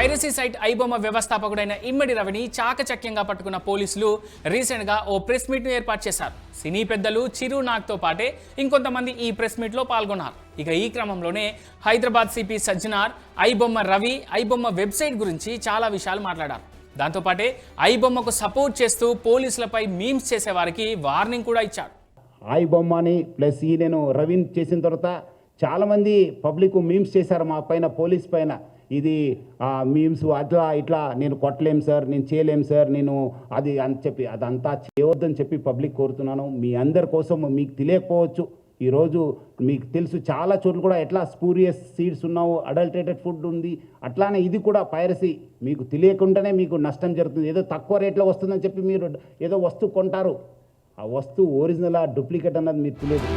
Piracy site iBomma వ్యవస్థాపకుడైన ఇమ్మడి రవిని చాకచక్యంగా పట్టుకున్న పోలీసులు రీసెంట్గా ఓ ప్రెస్ మీట్ను ఏర్పాటు చేశారు. సినీ పెద్దలు చిరు నాగ్తో పాటే ఇంకొంతమంది ఈ ప్రెస్ మీట్లో పాల్గొన్నారు. ఇక ఈ క్రమంలోనే హైదరాబాద్ సిపి సజ్జనార్ ఐబొమ్మ రవి ఐబొమ్మ వెబ్సైట్ గురించి చాలా విషయాలు మాట్లాడారు. దాంతోపాటే ఐబొమ్మకు సపోర్ట్ చేస్తూ పోలీసులపై మీమ్స్ చేసే వారికి వార్నింగ్ కూడా ఇచ్చారు. ఆయి బొమ్మని ప్లస్ ఈ నేను రవిని చేసిన తర్వాత చాలామంది పబ్లిక్ మీమ్స్ చేశారు మా పైన పోలీస్ పైన. ఇది మీమ్స్ అట్లా ఇట్లా నేను కొట్టలేం సార్ నేను చేయలేం సార్ నేను అది అని చెప్పి అదంతా చేయవద్దని చెప్పి పబ్లిక్ కోరుతున్నాను. మీ అందరి కోసం మీకు తెలియకపోవచ్చు. ఈరోజు మీకు తెలుసు చాలా చోట్ల కూడా ఎట్లా స్పూరియస్ సీడ్స్ ఉన్నావు అడల్టేటెడ్ ఫుడ్ ఉంది. అట్లానే ఇది కూడా పైరసీ. మీకు తెలియకుండానే మీకు నష్టం జరుగుతుంది. ఏదో తక్కువ రేట్లో వస్తుందని చెప్పి మీరు ఏదో వస్తువు కొంటారు. ఆ వస్తువు ఒరిజినల్ డూప్లికేట్ అన్నది మీకు తెలియదు.